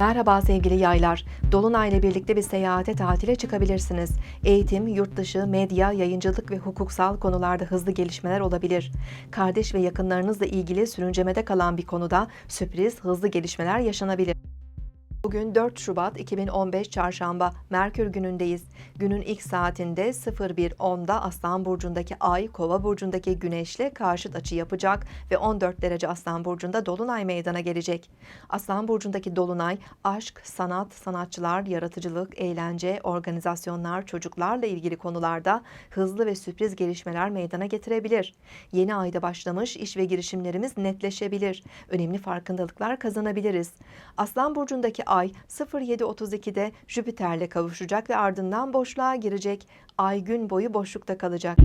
Merhaba sevgili yaylar. Dolunay ile birlikte bir seyahate tatile çıkabilirsiniz. Eğitim, yurt dışı, medya, yayıncılık ve hukuksal konularda hızlı gelişmeler olabilir. Kardeş ve yakınlarınızla ilgili sürüncemede kalan bir konuda sürpriz, hızlı gelişmeler yaşanabilir. Bugün 4 Şubat 2015 Çarşamba Merkür günündeyiz. Günün ilk saatinde 01.10'da Aslan Burcu'ndaki Ay, Kova Burcu'ndaki Güneş'le karşıt açı yapacak ve 14 derece Aslan Burcu'nda Dolunay meydana gelecek. Aslan Burcu'ndaki Dolunay, aşk, sanat, sanatçılar, yaratıcılık, eğlence, organizasyonlar, çocuklarla ilgili konularda hızlı ve sürpriz gelişmeler meydana getirebilir. Yeni ayda başlamış iş ve girişimlerimiz netleşebilir. Önemli farkındalıklar kazanabiliriz. Aslan Burcu'ndaki Ay 07.32'de Jüpiter'le kavuşacak ve ardından boşluğa girecek. Ay gün boyu boşlukta kalacak.